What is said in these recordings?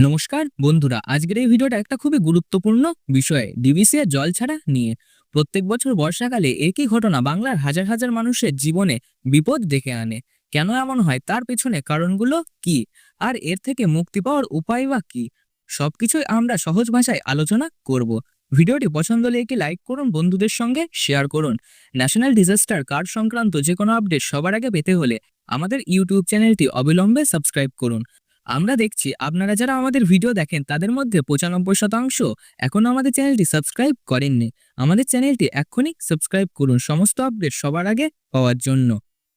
নমস্কার বন্ধুরা, আজকের এই ভিডিওটা একটা খুবই গুরুত্বপূর্ণ বিষয় এর জল ছাড়া নিয়ে। প্রত্যেক বছর বর্ষাকালে একই ঘটনা বাংলার হাজার হাজার মানুষের জীবনে বিপদ ডেকে আনে। কেন এমন হয়, তার পেছনে কারণগুলো কি? আর এর থেকে মুক্তি পাওয়ার উপায় বা কি? সবকিছুই আমরা সহজ ভাষায় আলোচনা করব। ভিডিওটি পছন্দ হলে একটি লাইক করুন, বন্ধুদের সঙ্গে শেয়ার করুন। ন্যাশনাল ডিজাস্টার কার্ড সংক্রান্ত যে কোনো আপডেট সবার আগে পেতে হলে আমাদের ইউটিউব চ্যানেলটি অবিলম্বে সাবস্ক্রাইব করুন। আমরা দেখছি আপনারা যারা আমাদের ভিডিও দেখেন, তাদের মধ্যে পঁচানব্বই শতাংশ এখনও আমাদের চ্যানেলটি সাবস্ক্রাইব করেননি। আমাদের চ্যানেলটি এক্ষুনি সাবস্ক্রাইব করুন, সমস্ত আপডেট সবার আগে পাওয়ার জন্য।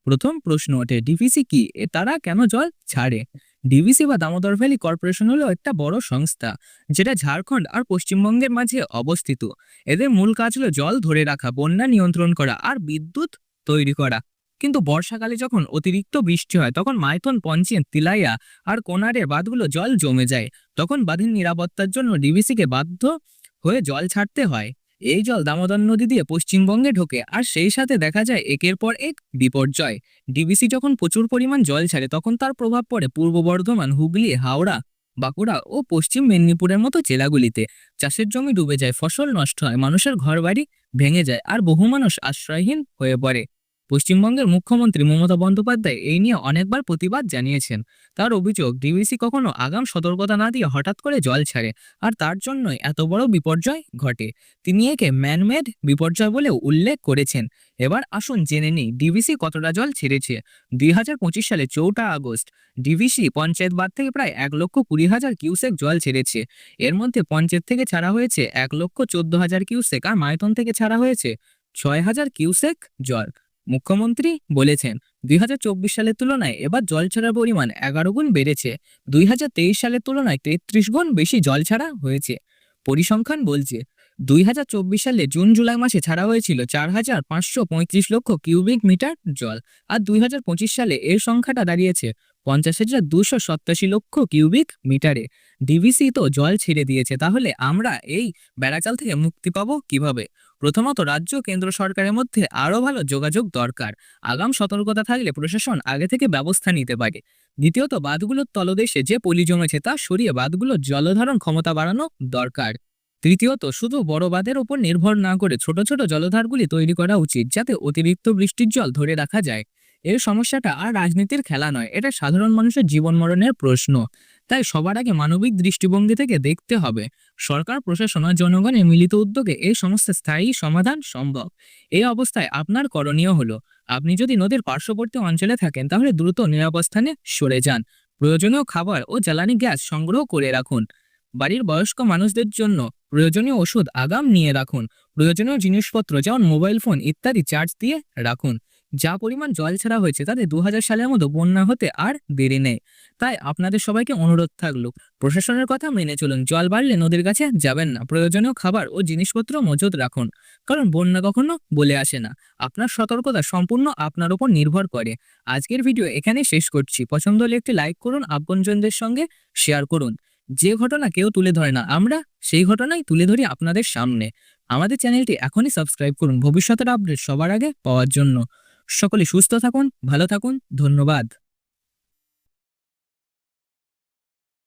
প্রথম প্রশ্ন ওঠে ডিভিসি কি? এ তারা কেন জল ছাড়ে? ডিভিসি বা দামোদর ভ্যালি কর্পোরেশন হলো একটা বড় সংস্থা, যেটা ঝাড়খণ্ড আর পশ্চিমবঙ্গের মাঝে অবস্থিত। এদের মূল কাজ হলো জল ধরে রাখা, বন্যা নিয়ন্ত্রণ করা আর বিদ্যুৎ তৈরি করা। কিন্তু বর্ষাকালে যখন অতিরিক্ত বৃষ্টি হয়, তখন মাইথন, পঞ্চেন, তিলাইয়া আর কোনারের বাঁধগুলো জল জমে যায়। তখন বাঁধের নিরাপত্তার জন্য ডিবিসিকে বাধ্য হয়ে জল ছাড়তে হয়। এই জল দামোদর নদী দিয়ে পশ্চিমবঙ্গে ঢোকে আর সেই সাথে দেখা যায় একের পর এক বিপর্যয়। ডিবিসি যখন প্রচুর পরিমাণ জল ছাড়ে, তখন তার প্রভাব পড়ে পূর্ব বর্ধমান, হুগলি, হাওড়া, বাঁকুড়া ও পশ্চিম মেদিনীপুরের মতো জেলাগুলিতে। চাষের জমি ডুবে যায়, ফসল নষ্ট হয়, মানুষের ঘরবাড়ি ভেঙে যায় আর বহু মানুষ আশ্রয়হীন হয়ে পড়ে। পশ্চিমবঙ্গের মুখ্যমন্ত্রী মমতা বন্দ্যোপাধ্যায় এই নিয়ে অনেকবার প্রতিবাদ জানিয়েছেন। তার অভিযোগ, ডিবিসি কখনো আগাম সতর্কতা না দিয়ে হঠাৎ করে জল ছাড়ে আর তার জন্যই এত বড় বিপর্যয় ঘটে। তিনি একে ম্যানমেড বিপর্যয় বলেও উল্লেখ করেছেন। এবার আসুন জেনে নিই ডিবিসি কতটা জল ছেড়েছে। দুই হাজার পঁচিশ সালে চৌঠা আগস্ট ডিভিসি পঞ্চায়েত বাদ থেকে প্রায় এক লক্ষ কুড়ি হাজার কিউসেক জল ছেড়েছে। এর মধ্যে পঞ্চায়েত থেকে ছাড়া হয়েছে এক লক্ষ চোদ্দ হাজার কিউসেক আর মায়তন থেকে ছাড়া হয়েছে ছয় হাজার কিউসেক জল। মুখ্যমন্ত্রী বলেছেন, দুই হাজার চব্বিশ সালের তুলনায় এবার জল ছাড়ার পরিমাণ এগারো গুণ বেড়েছে। দুই হাজার তেইশ সালের তুলনায় তেত্রিশ গুণ বেশি জল ছাড়া হয়েছে। পরিসংখ্যান বলছে দুই হাজার চব্বিশ সালে জুন জুলাই মাসে ছাড়া হয়েছিল চার হাজার পাঁচশো পঁয়ত্রিশ লক্ষ কিউবিক মিটার জল। আর দুই হাজার পঁচিশ সালে এর সংখ্যাটা দাঁড়িয়েছে পঞ্চাশ হাজার দুশো সত্তাশি লক্ষ কিউবিক মিটারে। ডিভিসি তো জল ছেড়ে দিয়েছে, তাহলে আমরা এই বেড়াচাল থেকে মুক্তি পাব কীভাবে? প্রথমত রাজ্য কেন্দ্র সরকারের মধ্যে আরও ভালো যোগাযোগ দরকার। আগাম সতর্কতা থাকলে প্রশাসন আগে থেকে ব্যবস্থা নিতে পারে। দ্বিতীয়ত বাঁধগুলোর তলদেশে যে পলি জমেছে, তা সরিয়ে বাঁধগুলোর জলধারণ ক্ষমতা বাড়ানো দরকার। তৃতীয়ত, শুধু বড় বাঁধের ওপর নির্ভর না করে ছোট ছোট জলধারগুলি তৈরি করা উচিত যাতে অতিরিক্ত বৃষ্টির জল ধরে রাখা যায়। এর সমস্যাটা আর রাজনীতির খেলা নয়, এটা সাধারণ মানুষের জীবন মরণের প্রশ্ন। তাই সবার আগে মানবিক দৃষ্টিভঙ্গি থেকে দেখতে হবে। সরকার, প্রশাসন আর জনগণের মিলিত উদ্যোগে এই সমস্যার স্থায়ী সমাধান সম্ভব। এই অবস্থায় আপনার করণীয় হলো, আপনি যদি নদীর পার্শ্ববর্তী অঞ্চলে থাকেন তাহলে দ্রুত নিরাপদ স্থানে সরে যান। প্রয়োজনীয় খাবার ও জ্বালানি গ্যাস সংগ্রহ করে রাখুন। বাড়ির বয়স্ক মানুষদের জন্য প্রয়োজনীয় ওষুধ আগাম নিয়ে রাখুন। প্রয়োজনীয় জিনিসপত্র যেমন মোবাইল ফোন ইত্যাদি চার্জ দিয়ে রাখুন। যা পরিমাণ জল ছাড়া হয়েছে তাতে দু হাজার সালের মতো বন্যা হতে আর দেরি নেই। তাই আপনাদের সবাইকে অনুরোধ থাকল, প্রশাসনের কথা মেনে চলুন। জল বাড়লে নদীর কাছে যাবেন না। প্রয়োজনীয় খাবার ও জিনিসপত্র মজুত রাখুন। কারণ বন্যা কখনো বলে আসে না। আপনার সতর্কতা সম্পূর্ণ আপনার উপর নির্ভর করে। আজকের ভিডিও এখানে শেষ করছি। পছন্দ হলে একটি লাইক করুন, আপনজনদের সঙ্গে শেয়ার করুন। যে ঘটনা কেউ তুলে ধরে না, আমরা সেই ঘটনাই তুলে ধরি আপনাদের সামনে। আমাদের চ্যানেলটি এখনই সাবস্ক্রাইব করুন। ভবিষ্যতের আপডেট সবার আগে পাওয়ার জন্য। সকলে সুস্থ থাকুন, ভালো থাকুন, ধন্যবাদ।